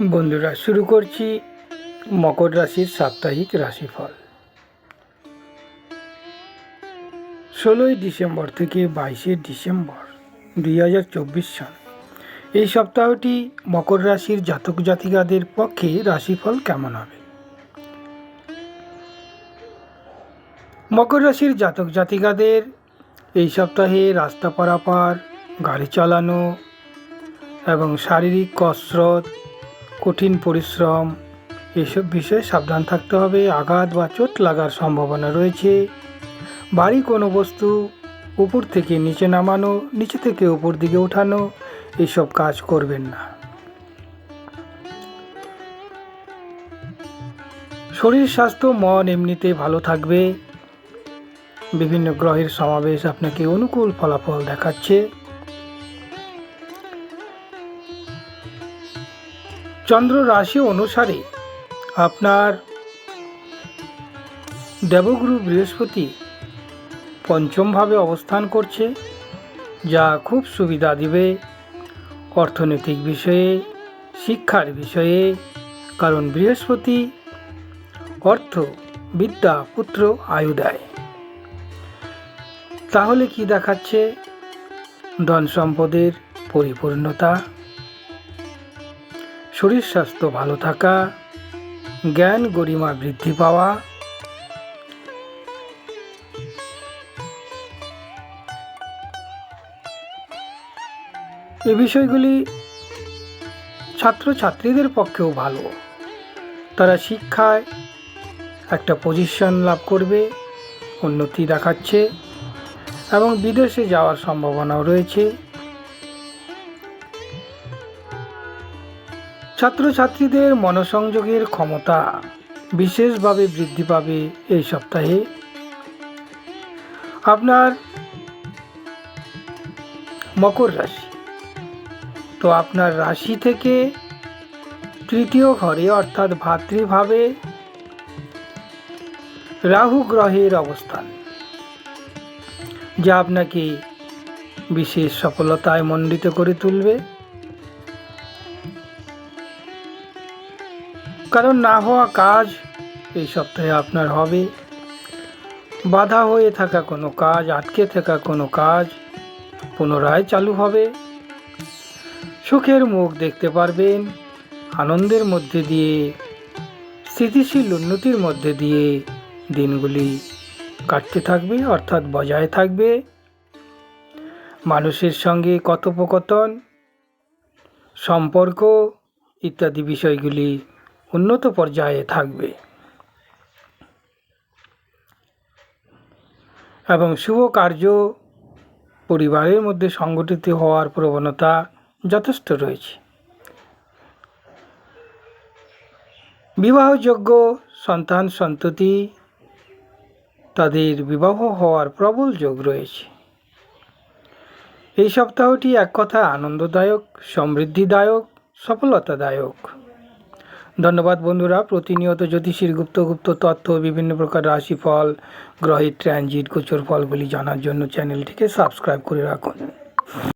বন্ধুরা, শুরু করছি মকর রাশির সাপ্তাহিক রাশিফল। ষোলোই ডিসেম্বর থেকে বাইশে ডিসেম্বর দুই হাজার চব্বিশ সাল। এই সপ্তাহটি মকর রাশির জাতক জাতিকাদের পক্ষে রাশিফল কেমন হবে? মকর রাশির জাতক জাতিকাদের এই সপ্তাহে রাস্তা পারাপার, গাড়ি চালানো এবং শারীরিক কসরত কঠিন পরিশ্রম, এসব বিষয়ে সাবধান থাকতে হবে। আঘাত বা চোট লাগার সম্ভাবনা রয়েছে। বাড়ি কোনো বস্তু উপর থেকে নিচে নামানো, নিচে থেকে উপর দিকে ওঠানো এসব কাজ করবেন না। শরীর, স্বাস্থ্য, মন এমনিতে ভালো থাকবে। বিভিন্ন গ্রহের সমাবেশ আপনাকে অনুকূল ফলাফল দেখাচ্ছে। চন্দ্র রাশি অনুসারে আপনার দেবগুরু বৃহস্পতি পঞ্চমভাবে অবস্থান করছে, যা খুব সুবিধা দিবে অর্থনৈতিক বিষয়ে, শিক্ষার বিষয়ে, কারণ বৃহস্পতি অর্থ, বিদ্যা, পুত্র, আয়ু দেয়। তাহলে কি দেখাচ্ছে? ধন সম্পদের পরিপূর্ণতা শরীর স্বাস্থ্য ভালো থাকা, জ্ঞান গরিমা বৃদ্ধি পাওয়া। এ বিষয়গুলি ছাত্রছাত্রীদের পক্ষেও ভালো। তারা শিক্ষায় একটা পজিশন লাভ করবে, উন্নতি দেখাচ্ছে এবং বিদেশে যাওয়ার সম্ভাবনাও রয়েছে। ছাত্রছাত্রীদের মনোসংযোগের ক্ষমতা বিশেষভাবে বৃদ্ধি পাবে এই সপ্তাহে। আপনার মকর রাশি। তো আপনার রাশি থেকে তৃতীয় ঘরে অর্থাৎ ভাতৃভাবে রাহু গ্রহের অবস্থান, যা আপনাকে বিশেষ সফলতায় মণ্ডিত করে তুলবে। কারণ না হওয়া কাজ এই সপ্তাহে আপনার হবে। বাধা হয়ে থাকা কোনো কাজ, আটকে থাকা কোনো কাজ পুনরায় চালু হবে। সুখের মুখ দেখতে পারবেন, আনন্দের মধ্যে দিয়ে, স্থিতিশীল উন্নতির মধ্যে দিয়ে দিনগুলি কাটতে থাকবে, অর্থাৎ বজায় থাকবে। মানুষের সঙ্গে কথোপকথন, সম্পর্ক ইত্যাদি বিষয়গুলি উন্নত পর্যায়ে থাকবে। এবং শুভ কার্য পরিবারের মধ্যে সংগঠিত হওয়ার প্রবণতা যথেষ্ট রয়েছে। বিবাহযোগ্য সন্তান সন্ততি তাদের বিবাহ হওয়ার প্রবল যোগ রয়েছে। এই সপ্তাহটি এক কথা আনন্দদায়ক, সমৃদ্ধিদায়ক, সফলতাদায়ক। ধন্যবাদ বন্ধুরা। প্রতিনিয়ত জ্যোতিষীর গুপ্ত গুপ্ত তথ্য বিভিন্ন প্রকার রাশিফল গ্রহের ট্রানজিট গোচর ফলগুলি জানার জন্য চ্যানেলটিকে সাবস্ক্রাইব করে রাখুন।